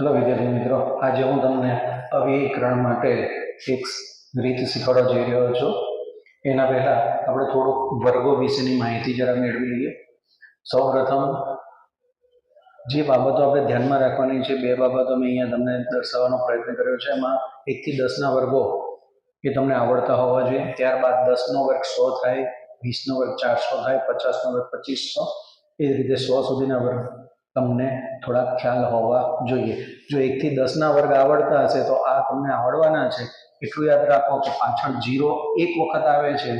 Hello વિદ્યાર્થી મિત્રો, આજે હું તમને અવ્યયીકરણ માટે એક રીત શીખવાડવા જઈ રહ્યો છું. એના પહેલાં આપણે થોડુંક વર્ગો વિશેની માહિતી જરા મેળવી લઈએ. સૌપ્રથમ, જે બાબતો આપણે ધ્યાનમાં રાખવાની છે, બે બાબતો મેં અહીંયા તમને દર્શાવવાનો પ્રયત્ન કર્યો છે. એમાં એકથી દસના વર્ગો એ તમને આવડતા હોવા જોઈએ. ત્યારબાદ દસનો વર્ગ સો થાય, વીસનો વર્ગ ચારસો થાય, પચાસનો વર્ગ પચીસો એ રીતે સો સુધીના વર્ગ તમને થોડા ખ્યાલ હોવા જોઈએ. જો એકથી દસના વર્ગ આવડતા હશે, તો આ તમને આવડવાના છે. એટલું યાદ રાખો કે પાછળ જીરો એક વખત આવે છે,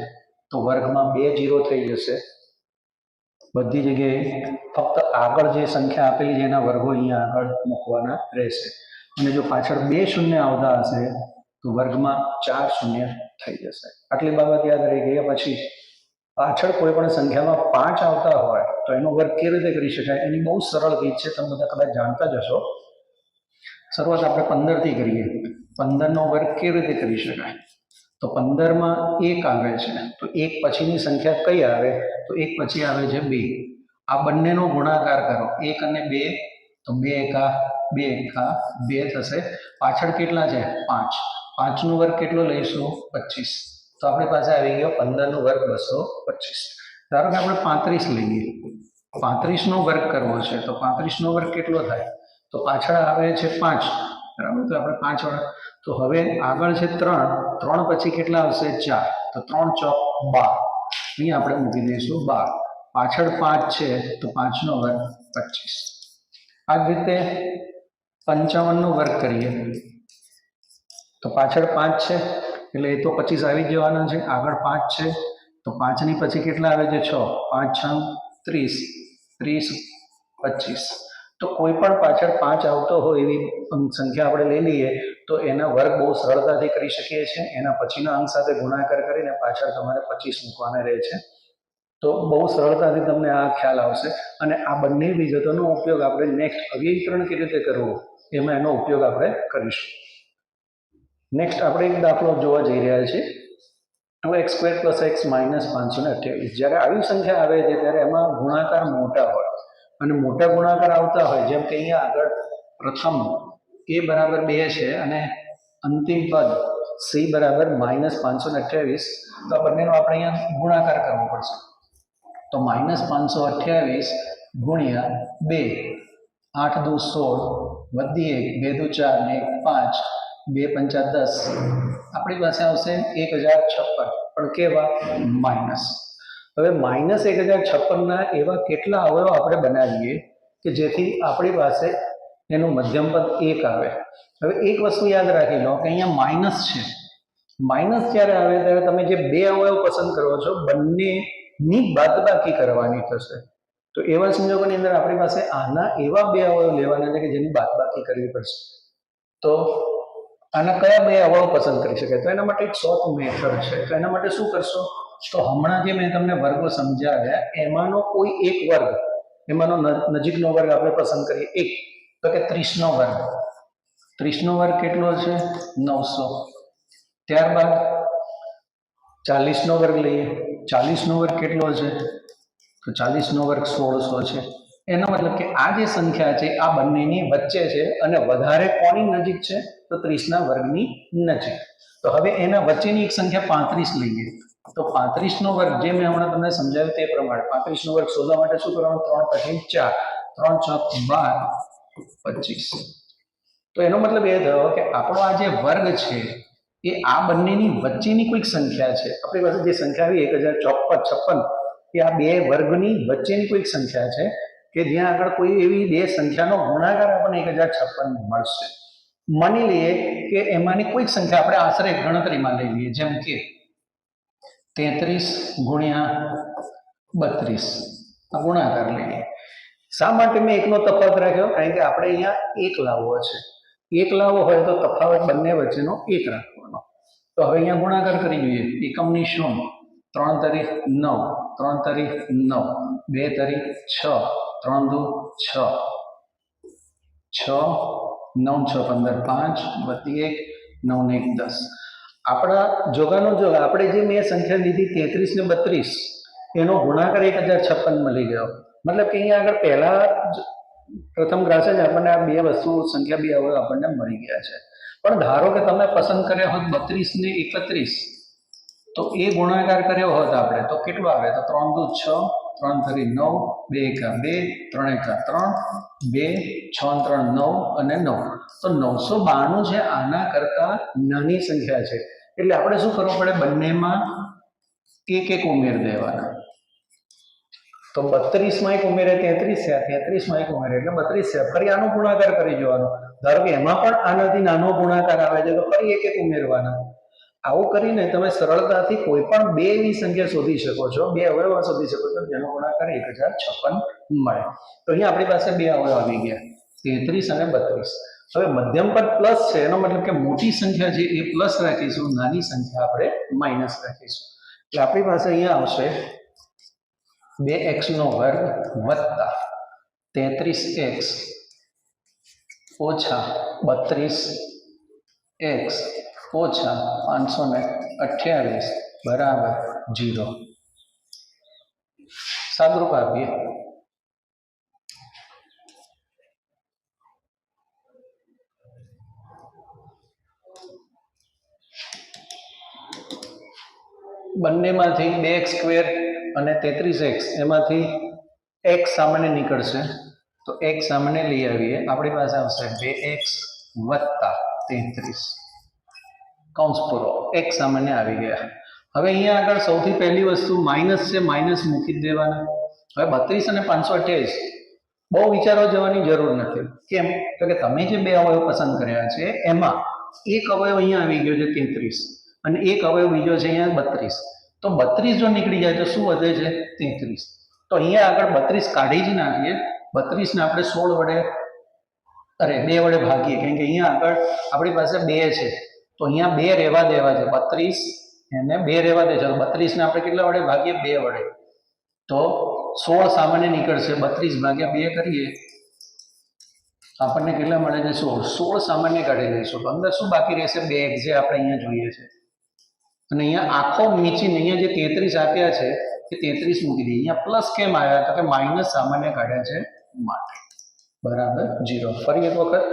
તો વર્ગમાં બે જીરો થઈ જશે. બધી જગ્યાએ ફક્ત આગળ જે સંખ્યા આપેલી છે, એના વર્ગો અહીંયા આગળ મૂકવાના રહેશે. અને જો પાછળ બે શૂન્ય આવતા હશે, તો વર્ગમાં ચાર શૂન્ય થઈ જશે. આટલી બાબત યાદ રહી ગયા પછી પાછળ કોઈ પણ સંખ્યામાં પાંચ આવતા હોય, તો એનો વર્ગ કેવી રીતે કરી શકાય? એની બહુ સરળ રીત છે. તમે બધા કદાચ જાણતા જ હશો. શરૂઆત આપણે પંદરથી કરીએ. પંદરનો વર્ગ કેવી રીતે કરી શકાય? તો પંદરમાં એક આવે છે. તો એક પછીની સંખ્યા કઈ આવે? તો એક પછી આવે છે બે. આ બંનેનો ગુણાકાર કરો. એક અને બે, તો બે એકા બે એકા, બે થશે. પાછળ કેટલા છે? પાંચ. પાંચનો વર્ગ કેટલો લઈશું? પચીસ. તો આપણી પાસે આવી ગયો પંદરનો વર્ગ બસો પચીસ. ધારો કે આપણે પાંત્રીસ લઈએ. પાંત્રીસનો વર્ગ કરવો છે, તો પાંત્રીસનો વર્ગ કેટલો થાય? તો પાછળ આવે છે પાંચ. બરાબર? તો આપણે પાંચ વાળા. તો હવે આગળ છે ત્રણ. ત્રણ પછી કેટલા આવશે? ચાર. તો ત્રણ ચોક બાર. અહીંયા આપણે મૂકી દઈશું બાર. પાછળ પાંચ છે, તો પાંચનો વર્ગ પચીસ. આ જ રીતે પંચાવનનો વર્ગ કરીએ. તો પાછળ પાંચ છે એટલે એ તો પચીસ આવી જવાના છે. આગળ પાંચ છે. તો પાંચની પછી કેટલા આવે છે? છ. પાંચ, છ, ત્રીસ. ત્રીસ, પચીસ. તો કોઈ પણ પાછળ પાંચ આવતો હોય એવી સંખ્યા આપણે લઈ લઈએ, તો એના વર્ગ બહુ સરળતાથી કરી શકીએ છીએ. એના પછીના અંક સાથે ગુણાકાર કરીને પાછળ તમારે પચીસ મૂકવાના રહે છે. તો બહુ સરળતાથી તમને આ ખ્યાલ આવશે. અને આ બંને વિગતોનો ઉપયોગ આપણે નેક્સ્ટ અવ્યયીકરણ કેવી રીતે કરવું, એમાં એનો ઉપયોગ આપણે કરીશું. નેક્સ્ટ આપણે એક દાખલો જોવા જઈ રહ્યા છીએ. Two X square plus X minus પાંચસો ને અઠ્યાવીસ. જ્યારે આવી સંખ્યા આવે છે, ત્યારે એમાં ગુણાકાર મોટા હોય. અને મોટા ગુણાકાર આવતા હોય, જેમ કે અહીંયા આગળ પ્રથમ એ બરાબર બે છે અને અંતિમ પદ સી બરાબર માઇનસ પાંચસો ને અઠ્યાવીસ. તો આ બંનેનો આપણે અહીંયા ગુણાકાર કરવો પડશે. તો માઇનસ પાંચસો અઠ્યાવીસ ગુણ્યા બે. આઠ દુ સોળ વધી એક, બે દુ ચાર ને એક, પાંચ. બે પંચા દસ. આપણી પાસે આવશે એક હજાર છપ્પન. પણ કેવા? માઇનસ. હવે માઇનસ એક હજાર છપ્પનના એવા કેટલા અવયવ આપણે બનાવીએ કે જેથી આપણી પાસે એનું મધ્યમ પદ એક આવે? હવે એક વસ્તુ યાદ રાખી લો કે અહીંયા માઇનસ છે. માઇનસ જ્યારે આવે ત્યારે તમે જે બે અવયવ પસંદ કરો છો, બંનેની બાદબાકી કરવાની થશે. તો એવા સંજોગોની અંદર આપણી પાસે આના એવા બે અવયવ લેવાના છે કે જેની બાદબાકી કરવી પડશે. તો આના કયા બે અવયવ પસંદ કરી શકાય? તો એના માટે એક શોર્ટ મેથડ છે. તો એના માટે શું કરશો? તો હમણાં જે મેં તમને વર્ગો સમજાવ્યા, એમાંનો કોઈ એક વર્ગ, એમાંનો નજીકનો વર્ગ આપણે પસંદ કરીએ. એક, તો કે ત્રીસનો વર્ગ. ત્રીસનો વર્ગ કેટલો છે? નવસો. ત્યારબાદ ચાલીસનો વર્ગ લઈએ. ચાલીસનો વર્ગ કેટલો છે? તો ચાલીસનો વર્ગ સોળસો છે. એનો મતલબ કે આ જે સંખ્યા છે, આ બંનેની વચ્ચે છે અને વધારે કોની નજીક છે? તો ત્રીસના વર્ગની નજીક. તો હવે એના વચ્ચેની એક સંખ્યા પાંત્રીસ લઈએ. તો પાંત્રીસનો વર્ગ જે મેં હમણાં તમને સમજાવ્યું તે પ્રમાણે પાંત્રીસનો વર્ગ શોધવા માટે શું કરવાનું? ત્રણ પછી ચાર. ત્રણ છ બાર. પચીસ. તો એનો મતલબ એ થયો કે આપણો આ જે વર્ગ છે, એ આ બંનેની વચ્ચેની કોઈક સંખ્યા છે. આપણી પાસે જે સંખ્યા આવી એક હજાર ચોપન છપ્પન, એ આ બે વર્ગની વચ્ચેની કોઈક સંખ્યા છે કે જ્યાં આગળ કોઈ એવી બે સંખ્યાનો ગુણાકાર આપણને એક હજાર છપ્પન મળશે. માની લઈએ કે એમાંની કોઈક સંખ્યા આપણે આશરે ગણતરીમાં લઈ લઈએ. જેમ કે તેત્રીસ ગુણ્યા બત્રીસ. ગુણાકાર લઈએ. શા માટે મેં એકનો તફાવત રાખ્યો? કારણ કે આપણે અહીંયા એક લાવવો છે. એક લાવવો હોય તો તફાવત બંને વચ્ચેનો એક રાખવાનો. તો હવે અહીંયા ગુણાકાર કરી જોઈએ. એકમની શું ત્રણ તારીખ નવ, ત્રણ તારીખ નવ, બે તારીખ છ, ત્રણ દુ છ. છ નવ છ પંદર પાંચ બત્રી એક, નવ એક દસ. આપણા જોગાનો જોગ, આપણે જે મેં સંખ્યા લીધી તેત્રીસ ને બત્રીસ, એનો ગુણાકાર એક હજાર છપ્પન મળી ગયો. મતલબ કે અહીંયા આગળ પહેલા જ પ્રથમ ગ્રાસે જ આપણને આ બે વસ્તુ સંખ્યા બે હવે આપણને મળી ગયા છે. પણ ધારો કે તમે પસંદ કર્યા હોત બત્રીસ ને એકત્રીસ, તો એ ગુણાકાર કર્યો હોત આપણે, તો કેટલો આવે? તો ત્રણ દુ છ ત્રણ થરી નવ, બે એકા બે, ત્રણ એકા ત્રણ, બે છ ત્રણ નવ અને નવ. તો નવસો બાણું છે આના કરતાં નાની સંખ્યા છે. એટલે આપણે શું કરવું પડે? બંનેમાં એક એક ઉમેર દેવાના. તો બત્રીસમાં એક ઉમેરે તેત્રીસ થયા તેત્રીસમાં એક ઉમેરે એટલે બત્રીસ થયા ફરી આનો ગુણાકાર કરી જવાનો. ધારો કે એમાં પણ આનાથી નાનો ગુણાકાર આવે છે, તો ફરી એક એક ઉમેરવાના. આવું કરીને તમે સરળતાથી કોઈ પણ બે એવી સંખ્યા શોધી શકો છો. બે અવયવ શોધી શકો છો. જેનો ગુણાકાર એક હજાર છપ્પન મળે. તો અહીંયા આપણી પાસે બે અવયવ આવી ગયા. તેત્રીસ અને બત્રીસ. હવે મધ્યમ પદ પ્લસ છે. એનો મતલબ કે મોટી સંખ્યા છે એ પ્લસ રાખીશું. નાની સંખ્યા આપણે માઇનસ રાખીશું. એટલે આપણી પાસે અહીંયા આવશે બે એક્સ નો વર્ગ વત્તા તેત્રીસ એક્સ ઓછા બત્રીસ એક્સ ઓછા પાંચસો ને અઠ્યાવીસ બરાબર જીરો. સાદરૂપ આપીએ. બંનેમાંથી બે એક્સ સ્ક્વેર અને તેત્રીસ એક્સ, એમાંથી એક્સ સામાન્ય નીકળશે. તો એક્સ સામાન્ય લઈ આવીએ. આપણી પાસે આવશે બે એક્સ વત્તા તેત્રીસ. કૌંસ પૂરો એક્સ સામાન્ય આવી ગયા. હવે અહીંયા આગળ સૌથી પહેલી વસ્તુ માઇનસ છે માઇનસ મૂકી દેવાના. હવે બત્રીસ અને પાંચસો અઠ્યાવીસ, બહુ વિચારવા જવાની જરૂર નથી. કેમ? તો કે તમે જે બે અવયવ પસંદ કર્યા છે, એમાં એક અવયવ અહીંયા આવી ગયો છે તેત્રીસ અને એક અવયવ બીજો છે અહીંયા બત્રીસ. તો બત્રીસ જો નીકળી જાય તો શું વધે છે? તેત્રીસ. તો અહીંયા આગળ બત્રીસ કાઢી જ નાખીએ. બત્રીસને આપણે સોળ વડે, અરે બે વડે ભાગીએ. કેમ કે અહીંયા આગળ આપણી પાસે બે છે. તો અહીંયા બે રહેવા દેવા છે, બત્રીસ એને બે રહેવા દે છે. બત્રીસને આપણે કેટલા વડે? ભાગીએ બે વડે. તો સોળ સામાન્ય નીકળશે. બત્રીસ ભાગ્યા બે કરીએ. આપણને કેટલા મળે છે? સોળ. સોળ સામાન્ય કાઢી લઈશું. તો અંદર શું બાકી રહેશે? બે જે આપણે અહીંયા જોઈએ છે. અને અહીંયા આખો મીચીને અહીંયા જે તેત્રીસ આપ્યા છે, એ તેત્રીસ મૂકી દઈએ. અહીંયા પ્લસ કેમ આવ્યા? તો કે માઇનસ સામાન્ય કાઢ્યા છે માટે. બરાબર? જીરો ફરી એક વખત.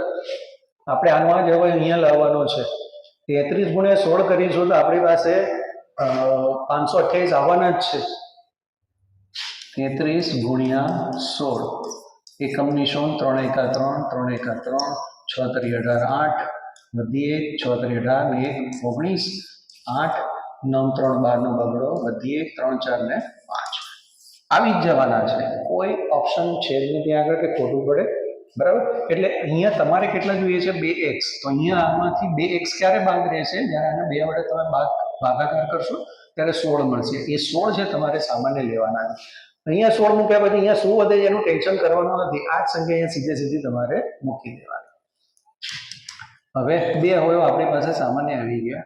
આપણે આનો જ હવે અહીંયા લાવવાનો છે. તેત્રીસ ગુણ્યા સોળ કરીશું તો આપણી પાસે પાંચસો અઠ્યાવીસ આવવાના જ છે. તેત્રીસ ગુણ્યા સોળ. એકમની શું ત્રણ એકા ત્રણ ત્રણ એકા ત્રણ, છ તરી અઢાર આઠ, વધી એક, છ તરી અઢાર, ને એક ઓગણીસ, આઠ, નવ ત્રણ બારનો બગડો, વધી એક, ત્રણ ચાર ને પાંચ. આવી જ જવાના છે. કોઈ ઓપ્શન છે જ નહીં ત્યાં આગળ કે ખોટું પડે? બરાબર? એટલે અહીંયા તમારે કેટલા જોઈએ છે? બે એક્સ તો અહીંયા આમાંથી બે એક્સ ક્યારે બાદ રહેશે? જ્યારે આને બે વડે તમે ભાગાકાર કરશો, ત્યારે સોળ મળશે. એ સોળ છે તમારે સામાન્ય લેવાના. અહીંયા સોળ મૂક્યા પછી અહીંયા શું વધે એનું ટેન્શન કરવાનું નથી. આ જ સંખ્યા અહીંયા સીધે સીધી તમારે મૂકી દેવાની. હવે બે હોય આપણી પાસે સામાન્ય આવી ગયા.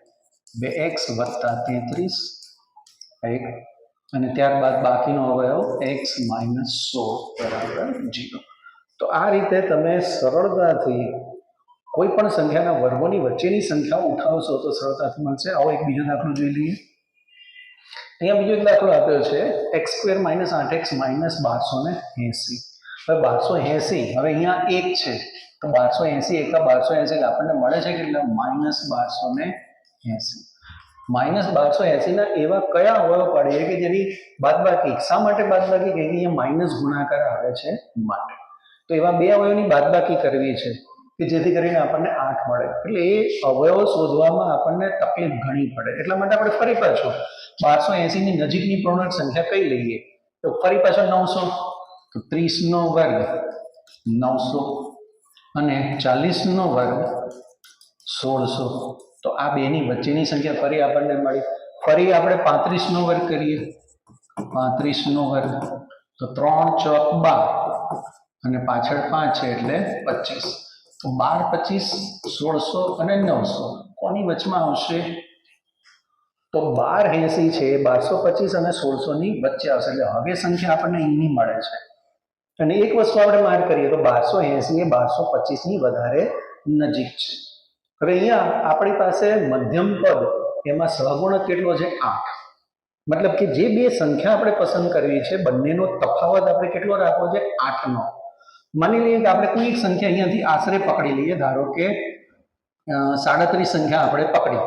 બે એક્સ વત્તા તેત્રીસ, એક, અને ત્યારબાદ બાકીનો અવયવ એક્સ માઇનસ સોળ, બરાબર, જીરો. તો આ રીતે તમે સરળતાથી કોઈ પણ સંખ્યાના વર્ગોની વચ્ચેની સંખ્યાઓ ઉઠાવશો તો સરળતાથી મળશે. આવો એક બીજો દાખલો જોઈ લઈએ. અહીંયા બીજો એક દાખલો આપ્યો છે. એક્સ સ્ક્વેર માઇનસ આઠ એક્સ માઇનસ બારસો ને એંસી. હવે બારસો એંસી, હવે અહીંયા એક છે. તો બારસો એંસી એકા બારસો એંસી આપણને મળે છે કેટલા? માઇનસ બારસો ને એંસી. માઇનસ બારસો એંસીના એવા કયા અવયવ પાડીએ કે જેની બાદબાકી, શા માટે બાદબાકી? કહી અહીંયા માઇનસ ગુણાકાર આવે છે માટે. તો એવા બે અવયવની બાદબાકી કરવી છે કે જેથી કરીને આપણને આઠ મળે. એટલે એ અવયવો શોધવામાં આપણને તકલીફ ઘણી પડે. એટલા માટે આપણે ફરી પાછું બારસો એંસીની નજીકની પૂર્ણાંક સંખ્યા કઈ લઈએ. તો ફરી પાછો નવસો તો ત્રીસનો વર્ગ, નવસો અને ચાલીસનો વર્ગ, સોળસો. તો આ બેની વચ્ચેની સંખ્યા ફરી આપણને મળી. ફરી આપણે પાંત્રીસનો વર્ગ કરીએ. પાંત્રીસનો વર્ગ, તો ત્રણ ચોક બાર. અને પાછળ પાંચ છે એટલે પચીસ. તો બાર, પચીસ, સોળસો અને નવસો. કોની વચમાં આવશે? તો બાર એંસી છે, બારસો પચીસ અને સોળસોની વચ્ચે આવશે. એટલે હવે સંખ્યા આપણને અહીંની મળે છે. અને એક વસ્તુ આપણે માર્ક કરીએ તો બારસો એંસી એ બારસો પચીસની વધારે નજીક છે. હવે અહીંયા આપણી પાસે મધ્યમ પદ, એમાં સહગુણક કેટલો છે? આઠ. મતલબ કે જે બે સંખ્યા આપણે પસંદ કરવી છે, બંનેનો તફાવત આપણે કેટલો રાખવો છે? આઠનો. માની લઈએ કે આપણે કોઈ એક સંખ્યા અહીંયાથી આશરે પકડી લઈએ, ધારો કે સાડત્રીસ સંખ્યા આપણે પકડી.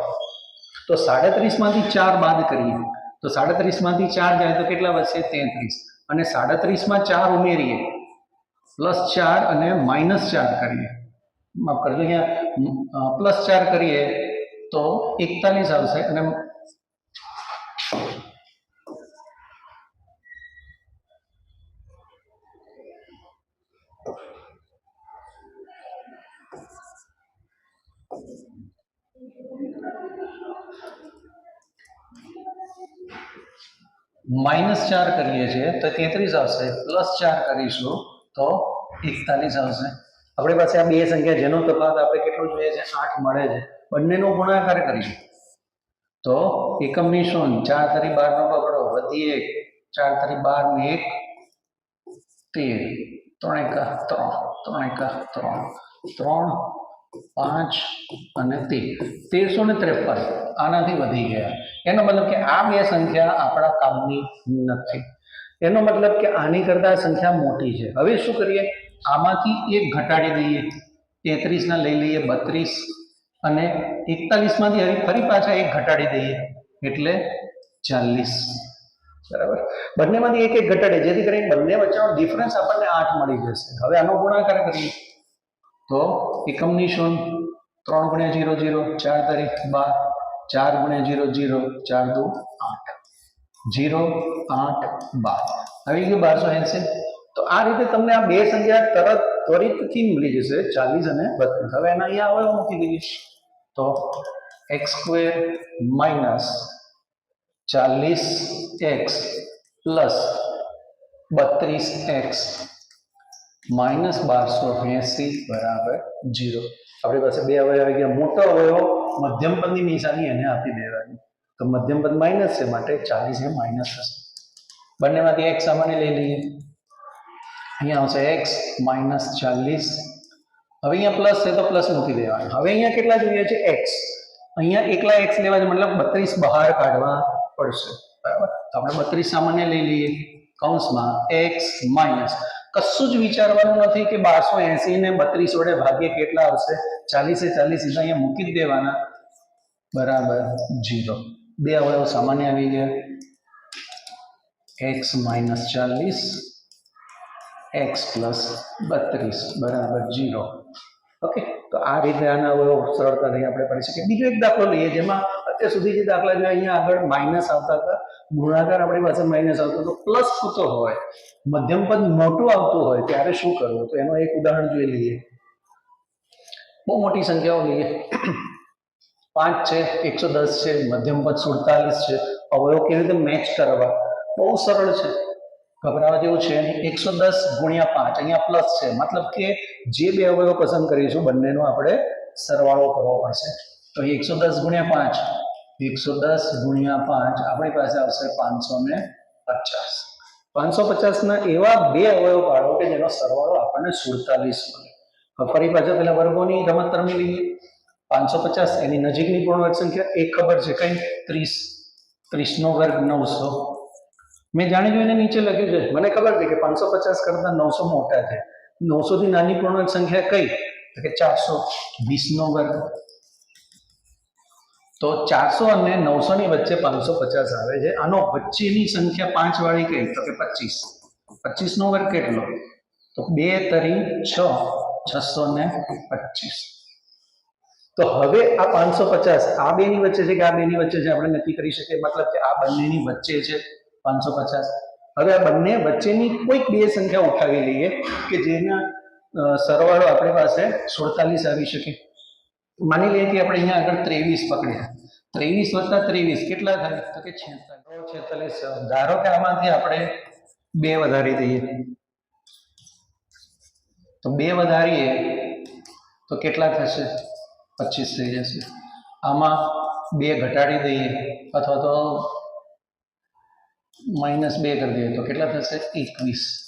તો સાડત્રીસમાંથી ચાર બાદ કરીએ. તો સાડત્રીસમાંથી ચાર જાય તો કેટલા વધશે? તેત્રીસ. અને સાડત્રીસમાં ચાર ઉમેરીએ. પ્લસ ચાર અને માઇનસ ચાર કરીએ. માફ કરજો, અહીંયા પ્લસ ચાર કરીએ તો એકતાલીસ આવશે અને માઇનસ ચાર કરીએ છીએ તો તેત્રીસ આવશે, પ્લસ ચાર કરીશું તો એકતાલીસ આવશે. આપણી પાસે આ બે સંખ્યા જેનો તફાવત આપણે કેટલો જોઈએ છે? આઠ મળે છે. બંનેનો ગુણાકાર કરીશું. તો એકમની શૂન્ય, ચાર તારી બાર નો પકડો વધી એક, ચાર તારી બાર ને એક, તેર, ત્રણ એકા ત્રણ ત્રણ એકા ત્રણ ત્રણ પાંચ અને તેર. તેરસો ને ત્રેપન. આનાથી વધી ગયા. એનો મતલબ કે આ બે સંખ્યા આપણા કામની નથી. એનો મતલબ કે આની કરતાં સંખ્યા મોટી છે. હવે શું કરીએ? આમાંથી એક ઘટાડી દઈએ. તેત્રીસના લઈ લઈએ બત્રીસ અને એકતાલીસમાંથી હવે ફરી પાછા એક ઘટાડી દઈએ. એટલે ચાલીસ. બરાબર? બંનેમાંથી એક એક ઘટાડે. જેથી કરીને બંને વચ્ચેનો ડિફરન્સ આપણને આઠ મળી જશે. હવે આનો ગુણાકાર કરીએ. તો એકમની શૂન્ય ત્રણ ગુણ્યા જીરો જીરો ચાર તારીખ બાર ચાર ગુણ્યા જીરો જીરો ચાર દુ આઠ જીરો આઠ બાર આવી ગયું બારસો એંસી તો આ રીતે તમને આ બે સંખ્યા તરત ત્વરિતથી મળી જશે ચાલીસ અને બત્રીસ હવે એના અહીંયા હવે મૂકી દઈએ તો એક્સ સ્ક્વેર માઇનસ ચાલીસ એક્સ પ્લસ બત્રીસ એક્સ માઇનસ બારસો એસી બરાબર જીરો. આપણી પાસે બે અવયવ આવી ગયા. મોટો અવયવ મધ્યમ પદની નિશાની એને આપી દેવાની તો મધ્યમ પદ માઇનસ છે, માટે ચાલીસ એ માઇનસ થશે બંનેમાંથી એક સામાન્ય લઈ લઈએ. અહીંયા આવશે એક્સ માઇનસ ચાલીસ. હવે અહીંયા પ્લસ છે તો પ્લસ મૂકી દેવાનું. હવે અહીંયા કેટલા જોઈએ છે? એક્સ અહીંયા એકલા એક્સ લેવા છે મતલબ બત્રીસ બહાર કાઢવા પડશે. બરાબર? તો આપણે બત્રીસ સામાન્ય લઈ લઈએ. કૌંસમાં એક્સ માઇનસ કશું જ વિચારવાનું નથી કે બારસો એસી ને બત્રીસ વડે ભાગ્ય કેટલા આવશે? ચાલીસે ચાલીસ સીધા અહીંયા મૂકી દેવાના. બરાબર જીરો બે અવયવ સામાન્ય આવી ગયા. એક્સ માઇનસ ચાલીસ, એક્સ પ્લસ બત્રીસ. બરાબર જીરો ઓકે, તો આ રીતે આના અવયવ સરળતાથી આપણે પડી શકીએ. બીજો એક દાખલો લઈએ જેમાં અત્યાર સુધી જે દાખલા છે અહીંયા આગળ માઇનસ આવતા હતા, ગુણાકાર આપણી પાસે માઇનસ આવતો હતો પ્લસ થતો હોય? મધ્યમ પદ મોટું આવતું હોય, ત્યારે શું કરવું? તો એનું એક ઉદાહરણ જોઈ લઈએ. બહુ મોટી સંખ્યાઓ લઈએ પાંચ છે, એકસો દસ છે, મધ્યમ પદ સુડતાલીસ છે. અવયવ કેવી રીતે મેચ કરવા? બહુ સરળ છે. ગભરાવા જેવું છે એકસો દસ ગુણ્યા પાંચ, અહીંયા પ્લસ છે. મતલબ કે જે બે અવયવ પસંદ કરીશું, બંનેનો આપણે સરવાળો કરવો પડશે. તો એકસો દસ ગુણ્યા પાંચ એકસો દસ ગુણ્યા પાંચ, આપણી પાસે આવશે પાંચસો ને પચાસ. પાંચસો પચાસના એવા બે અવયવ પાડો કે જેનો સરવાળો આપણને સુડતાલીસ મળે. ફરી પાછા પેલા વર્ગોની રમત રમી લઈએ પાંચસો પચાસ એની નજીકની પૂર્ણ સંખ્યા, એક ખબર છે કઈ? ત્રીસ. ત્રીસનો વર્ગ નવસો. મેં જાણી જોઈને નીચે લખ્યું છે. મને ખબર છે કે પાંચસો પચાસ કરતાં નવસો મોટા છે. નવસો થી નાની પૂર્ણવર્ગ સંખ્યા કઈ? તો કે ચારસો વીસનો વર્ગ. તો ચારસો અને નવસો ની વચ્ચે પાંચસો પચાસ આવે છે. આનો વચ્ચેની સંખ્યા પાંચ વાળી કઈ? તો કે પચીસ. પચીસ નો વર્ગ કેટલો? તો બે તરી છ, છસો ને પચીસ. તો હવે આ પાંચસો પચાસ આ બેની વચ્ચે છે કે આ બેની વચ્ચે છે? આપણે નક્કી કરી શકીએ. મતલબ કે આ બંનેની વચ્ચે છે પાંચસો પચાસ. હવે આ બંને વચ્ચેની કોઈક બે સંખ્યા ઉઠાવી લઈએ કે જેના સરવાળો આપણી પાસે સુડતાલીસ આવી શકે. માની લઈએ કે આપણે અહીંયા આગળ ત્રેવીસ પકડ્યા. ત્રેવીસ વત્તા ત્રેવીસ, કેટલા થાય? તો કે છેતાલીસ. છેતાલીસ ધારો કે આમાંથી આપણે બે વધારી દઈએ. તો બે વધારીએ, તો કેટલા થશે? પચીસ થઈ જશે. આમાં બે ઘટાડી દઈએ, અથવા તો માઇનસ બે કરી દઈએ, તો કેટલા થશે? એકવીસ.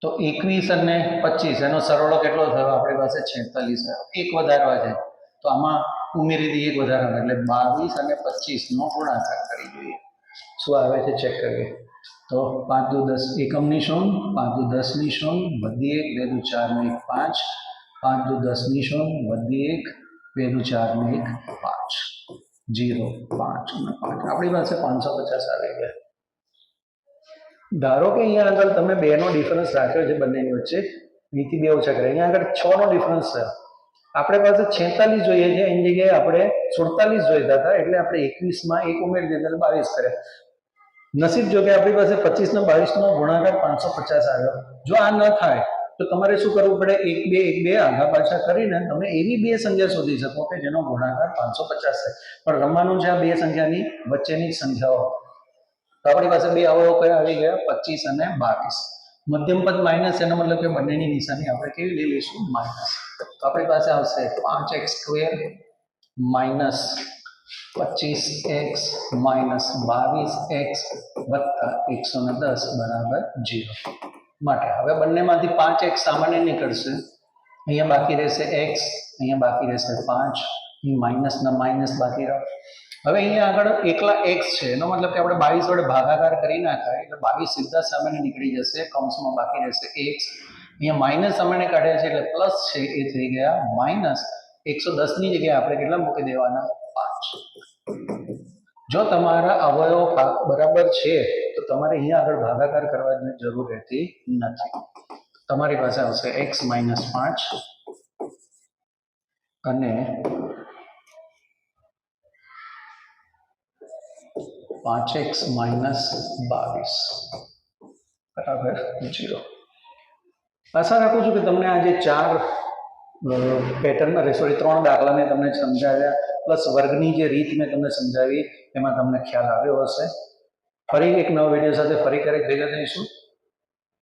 તો એકવીસ અને પચીસ, એનો સરવાળો કેટલો થયો? આપણી પાસે છેતાલીસ એક વધારવા છે. તો આમાં ઉમેરી દઈએ એક વધારવા એટલે બાવીસ અને પચીસનો ગુણાકાર કરી જોઈએ શું આવે છે? ચેક કરીએ. તો પાંચ દુ દસ એકમની શૂન્ય પાંચ દુ દસની શૂન્ય વધી એક, બે દુ ચારને એક, પાંચ. પાંચ દુ દસની શૂન્ય વધી એક, બે દુ ચારને એક, પાંચ. જીરો, પાંચ અને પાંચ. આપણી પાસે પાંચસો પચાસ આવી ગયા. ધારો કે અહીંયા આગળ તમે બેનો ડિફરન્સ રાખ્યો છે બંનેની વચ્ચે. અહીંથી બે ઓછા કરે અહીંયા આગળ છ નો ડિફરન્સ છે આપણે પાસે છેતાલીસ જોઈએ છે, એની જગ્યાએ આપણે સુડતાલીસ જોઈતા હતા, એટલે આપણે એકવીસમાં એક ઉમેરી દીધા બાવીસ કર્યા. નસીબ જો કે આપણી પાસે પચીસ નો બાવીસ નો ગુણાકાર પાંચસો પચાસ આવ્યો. જો આ ન થાય, તો તમારે શું કરવું પડે? એક, બે એક, બે આગા પાછા કરીને તમે એવી બે સંખ્યા શોધી શકો કે જેનો ગુણાકાર પાંચસો પચાસ છે પણ રમવાનું છે આ બે સંખ્યાની વચ્ચેની સંખ્યાઓ. તો આપણી પાસે બે અવયવો કયા આવી ગયા? પચીસ અને બાવીસ. મધ્યમ પદ માઇનસ એનો મતલબ કે બંનેની નિશાની આપણે કેવી લઈ લઈશું? માઇનસ. તો આપણી પાસે આવશે પાંચ એક્સ સ્ક્વેર માઇનસ પચીસ એક્સ માઇનસ બાવીસ એક્સ વત્તા એકસો ને દસ બરાબર જીરો માટે હવે બંનેમાંથી પાંચ એક્સ સામાન્ય નીકળશે. અહીંયા બાકી રહેશે એક્સ, અહીંયા બાકી રહેશે પાંચ, અહીં માઇનસના માઇનસ બાકી રહો. હવે અહીંયા આગળ એકલા એક્સ છે, એનો મતલબ કે આપણે બાવીસ વડે ભાગાકાર કરી નાખાય, એટલે બાવીસ સીધા સામાન્ય નીકળી જશે, કૌંસમાં બાકી રહેશે એક્સ. અહીંયા માઇનસ સામાન્ય કાઢ્યા છે એટલે પ્લસ છે એ થઈ ગયા માઇનસ એકસો દસની જગ્યાએ આપણે કેટલા મૂકી દેવાના? પાંચ. જો તમારા અવયવો બરાબર છે, તો તમારે અહીંયા આગળ ભાગાકાર કરવાની જરૂર રહેતી નથી. તમારી પાસે આવશે એક્સ માઇનસ પાંચ અને પાંચ એક્સ માઇનસ બાવીસ. બરાબર જીરો આશા રાખું છું કે તમને આ જે ચાર પેટર્નના સોરી ત્રણ દાખલાને તમને સમજાવ્યા પ્લસ વર્ગની જે રીત મેં તમને સમજાવી, એમાં તમને ખ્યાલ આવ્યો હશે. ફરી એક નવા વીડિયો સાથે ફરી ક્યારેક ભેગા થઈશું.